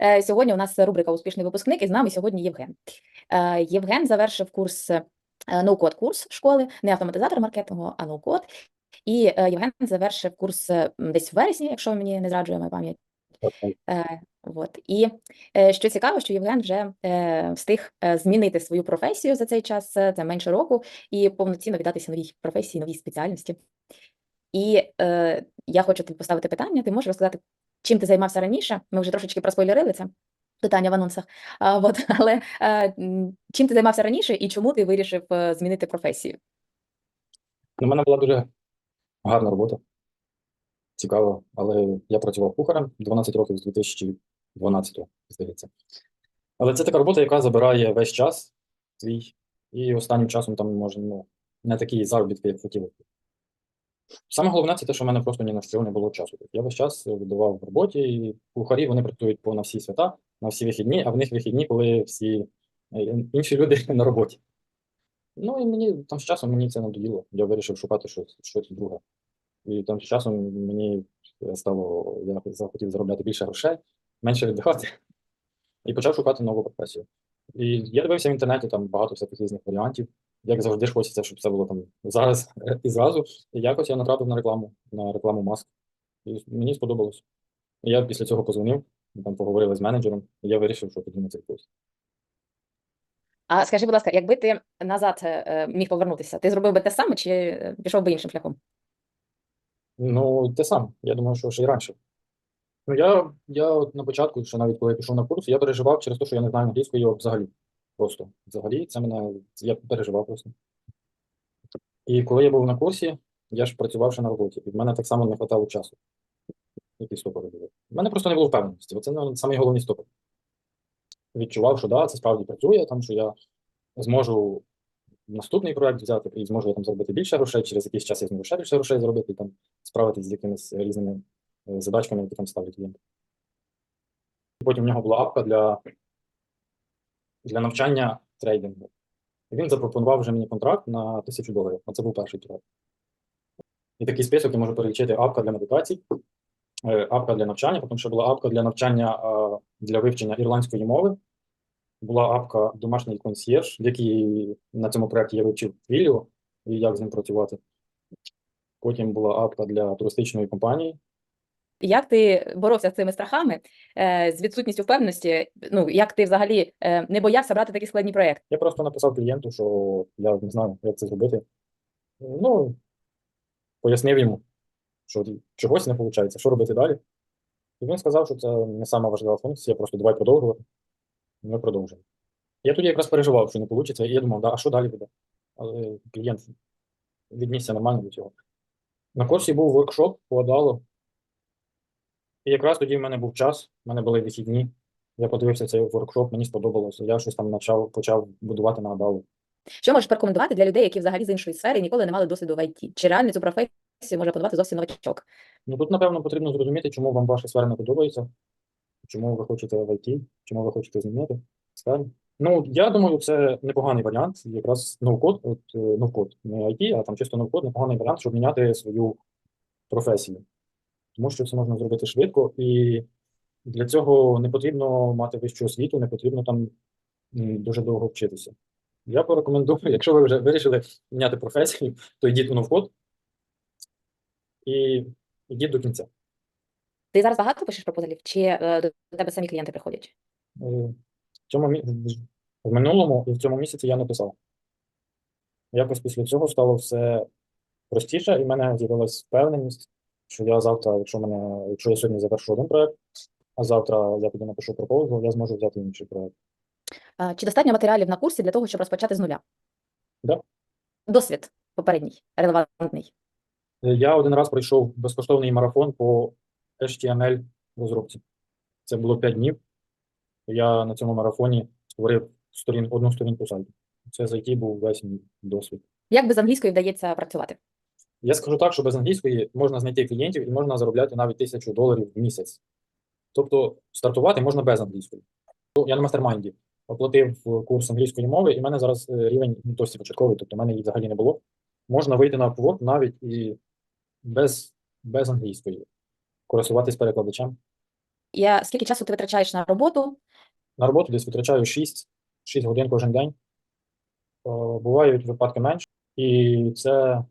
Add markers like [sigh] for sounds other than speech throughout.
Е, Сьогодні у нас рубрика Успішний випускник, і з нами сьогодні Євген. Е, Євген завершив курс е, ноу-код курс школи, не автоматизатор маркетингу, а ноу-код. І Євген завершив курс десь в вересні, якщо мені не зраджує моя пам'ять. Е, от. І що цікаво, що Євген вже встиг змінити свою професію за цей час, це менше року, і повноцінно віддатися новій професії, новій спеціальності. І е, я хочу тобі поставити питання. Ти можеш розказати, чим ти займався раніше? Ми вже трошечки проспойлерили це питання в анонсах. А, от, [laughs] але е, м, чим ти займався раніше і чому ти вирішив е, змінити професію? У мене була дуже гарна робота. Цікаво, але я працював кухарем 12 років з 2012, здається. Але це така робота, яка забирає весь час твій, і останнім часом там може ну, не такі заробітки, як хотілося. Саме головне це те, що в мене просто ні на що не було часу. Я весь час віддавав роботі, і кухарі вони працюють по на всі свята, на всі вихідні, а в них вихідні, коли всі е, інші люди [laughs] на роботі. Ну і мені там з часом мені це надоїло. Я вирішив шукати щось, щось друге. І там з часом мені стало, я захотів заробляти більше грошей, менше віддихати, і почав шукати нову професію. І я дивився в інтернеті там багато всяких різних варіантів. Як завжди ж хочеться, щоб це було там зараз і зразу. І якось я натрапив на рекламу, на рекламу маск. І мені сподобалось. Я після цього позвонив, там поговорили з менеджером, і я вирішив, що тоді на цей курс. А скажи, будь ласка, якби ти назад е, міг повернутися, ти зробив би те саме чи е, пішов би іншим шляхом? Ну, те саме. Я думаю, що ще й раніше. Ну, я, я на початку, ще навіть коли я пішов на курс, я переживав через те, що я не знаю англійської взагалі. Просто взагалі, це мене я переживав просто. І коли я був на курсі, я ж працював ще на роботі. І в мене так само не вистачало часу. Які стопори були. У мене просто не було впевненості. Ну, самі головні. Відчував, що да, це справді працює, там, що я зможу наступний проект взяти і зможу там заробити більше грошей, через якийсь час я зможу ще більше грошей заробити і там справитися з якимись різними е, задачками, які там ставлять клієнти. Потім в нього була апка для, для навчання трейдингу. Він запропонував вже мені контракт на тисячу доларів. Оце був перший проект. І такий список я можу перелічити апка для медитацій, е, апка для навчання, потім ще була апка для навчання е, для вивчення ірландської мови. Була апка домашній консьєрж, в якій на цьому проєкті я вивчив Твіліо і як з ним працювати. Потім була апка для туристичної компанії. Як ти боровся з цими страхами, е, з відсутністю впевненості? Ну, як ти взагалі е, не боявся брати такі складні проекти? Я просто написав клієнту, що я не знаю, як це зробити. Ну, пояснив йому, що чогось не виходить, що робити далі. І він сказав, що це не сама важлива функція, просто давай продовжувати. Ми продовжуємо. Я тоді якраз переживав, що не вийде, і я думав, да, а що далі буде? Але клієнт віднісся нормально до цього. На курсі був воркшоп по Адалу. І якраз тоді в мене був час, в мене були вихідні. Я подивився цей воркшоп, мені сподобалося. Я щось там почав, почав будувати на Адалу. Що можеш порекомендувати для людей, які взагалі з іншої сфери ніколи не мали досвіду в ІТ? Чи реально цю професію може подавати зовсім новачок? Ну тут, напевно, потрібно зрозуміти, чому вам ваша сфера не подобається, чому ви хочете в ІТ, чому ви хочете змінити сферу. Ну, я думаю, це непоганий варіант. Якраз ноу-код, от е, ноу-код, не IT, а там чисто ноу-код, непоганий варіант, щоб міняти свою професію. Тому що це можна зробити швидко, і для цього не потрібно мати вищу освіту, не потрібно там дуже довго вчитися. Я порекомендую, [laughs] якщо ви вже вирішили міняти професію, то йдіть у ноу-код і йдіть до кінця. Ти зараз багато пишеш пропозалів, чи е, до тебе самі клієнти приходять? Е, В цьому мі- в минулому і в цьому місяці я не писав. Якось після цього стало все простіше, і в мене з'явилась впевненість, що я завтра, якщо мене, якщо я сьогодні завершу один проект, а завтра я піду напишу пропозал, я зможу взяти інший проект. А, Чи достатньо матеріалів на курсі для того, щоб розпочати з нуля? Да. Досвід попередній, релевантний. Е, Я один раз пройшов безкоштовний марафон по HTML розробці. Це було 5 днів. Я на цьому марафоні створив сторін, одну сторінку сайту. Це за який був весь мій досвід. Як без англійської вдається працювати? Я скажу так, що без англійської можна знайти клієнтів і можна заробляти навіть тисячу доларів в місяць. Тобто стартувати можна без англійської. Ну, Я на мастермайнді оплатив курс англійської мови, і в мене зараз е, рівень ну, досі початковий, тобто в мене її взагалі не було. Можна вийти на Upwork навіть і без, без англійської, користуватись перекладачем. Я, скільки часу ти витрачаєш на роботу? На роботу десь витрачаю 6, 6 годин кожен день. Е, Бувають випадки менше, і це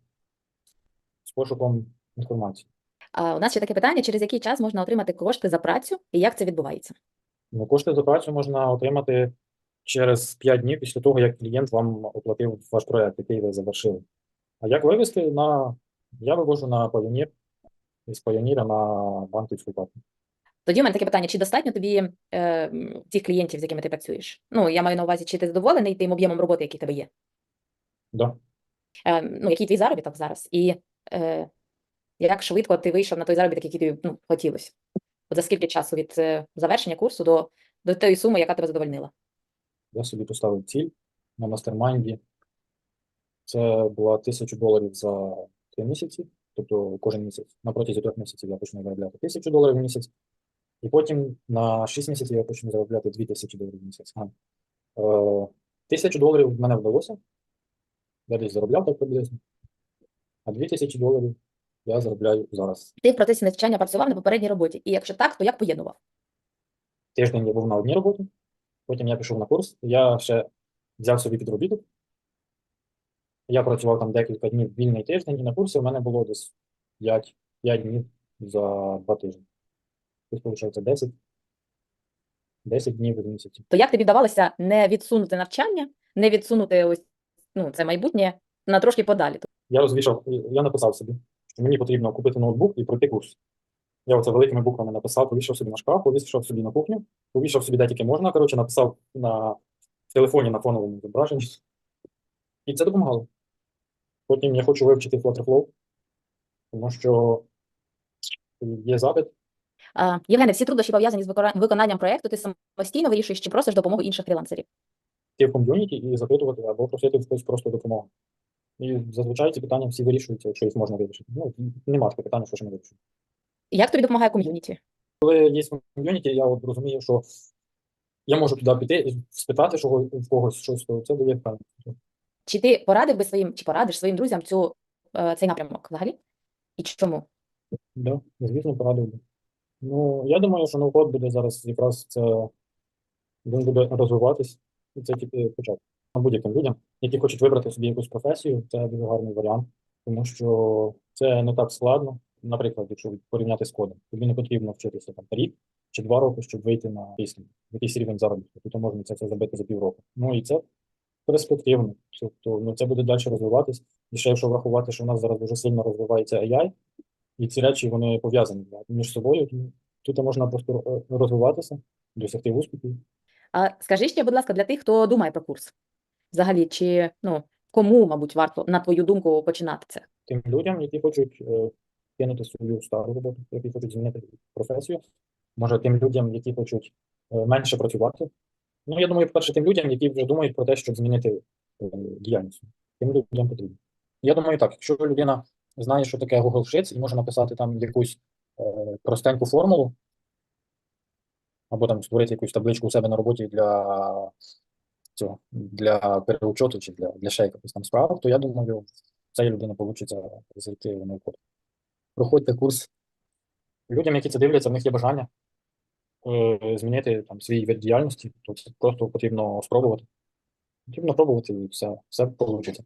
пошуком інформації. А, у нас ще таке питання, через який час можна отримати кошти за працю і як це відбувається? Ну, кошти за працю можна отримати через 5 днів після того, як клієнт вам оплатив ваш проект, який ви завершили. А як вивести на я вивожу на Payoneer, із Payoneer на банківську карту. Тоді у мене таке питання: чи достатньо тобі е, тих клієнтів, з якими ти працюєш? Ну, я маю на увазі, чи ти задоволений тим об'ємом роботи, який в тебе є? Да. Е, ну, який твій заробіток зараз? І е, як швидко ти вийшов на той заробіток, який тобі ну, хотілося? От за скільки часу від е, завершення курсу до, до тої суми, яка тебе задовольнила? Я собі поставив ціль на мастермайнді. Це була тисячу доларів за три місяці, тобто кожен місяць. На протязі трьох місяців я почну заробляти тисячу доларів в місяць, і потім на 6 місяців я почну заробляти 2000 доларів в місяць. Ага. Е, Тисячу доларів в мене вдалося. Я десь заробляв так приблизно. А 2000 доларів я заробляю зараз. Ти в процесі навчання працював на попередній роботі, і якщо так, то як поєднував? Тиждень я був на одній роботі, потім я пішов на курс, я ще взяв собі підробіток. Я працював там декілька днів вільний тиждень, і на курсі в мене було десь 5, 5 днів за 2 тижні. Тобто, виходить, 10, 10 днів в місяці. То як тобі вдавалося не відсунути навчання, не відсунути ось ну, це майбутнє на трошки подалі? Я розвішав, я написав собі, що мені потрібно купити ноутбук і пройти курс. Я оце великими буквами написав, повішав собі на шкаф, повішав собі на кухню, повішав собі де тільки можна, коротше, написав на в телефоні на фоновому зображенні. І це допомагало. Потім я хочу вивчити Flutterflow, тому що є запит. А, Євгене, всі труднощі пов'язані з виконанням проєкту, ти самостійно вирішуєш чи просиш допомогу інших фрілансерів? йти в ком'юніті і запитувати або просити в когось просто допомогу. І зазвичай ці питання всі вирішуються, якщо їх можна вирішити. Ну, нема такого питання, що ж не вирішують. Як тобі допомагає ком'юніті? Коли є ком'юніті, я от розумію, що я можу туди піти і спитати чого, в когось щось, то це дає впевненість. Чи ти порадив би своїм, чи порадиш своїм друзям цю, е, цей напрямок взагалі? І чому? Так, Да, звісно, порадив би. Ну, я думаю, що ноу-код буде зараз якраз це він буде розвиватись, і це тільки початок. Будь-яким людям, які хочуть вибрати собі якусь професію, це дуже гарний варіант, тому що це не так складно. Наприклад, якщо порівняти з кодом, тобі не потрібно вчитися там рік чи два роки, щоб вийти на пісню, якийсь рівень заробітку. Тут можна це все зробити за півроку. Ну і це перспективно. Тобто, ну це буде далі розвиватись. І ще якщо врахувати, що в нас зараз дуже сильно розвивається AI, і ці речі вони пов'язані між собою. Тут можна просто е, розвиватися, досягти успіхів. А скажи ще, будь ласка, для тих, хто думає про курс. Взагалі, чи ну, кому, мабуть, варто, на твою думку, починати це? тим людям, які хочуть е, кинути свою стару роботу, які хочуть змінити професію, може тим людям, які хочуть е, менше працювати. Ну, я думаю, по-перше, тим людям, які вже думають про те, щоб змінити е, діяльність. Тим людям потрібно. Я думаю, так, якщо людина знає, що таке Google Sheets і може написати там якусь е, простеньку формулу, або там створити якусь табличку у себе на роботі для цього, для переучоту чи для, для ще якихось там справ, то я думаю, цієї людина вийде зайти в науку. Проходьте курс. Людям, які це дивляться, в них є бажання е, змінити там свій вид діяльності, то це просто потрібно спробувати. Потрібно пробувати і все, все вийде.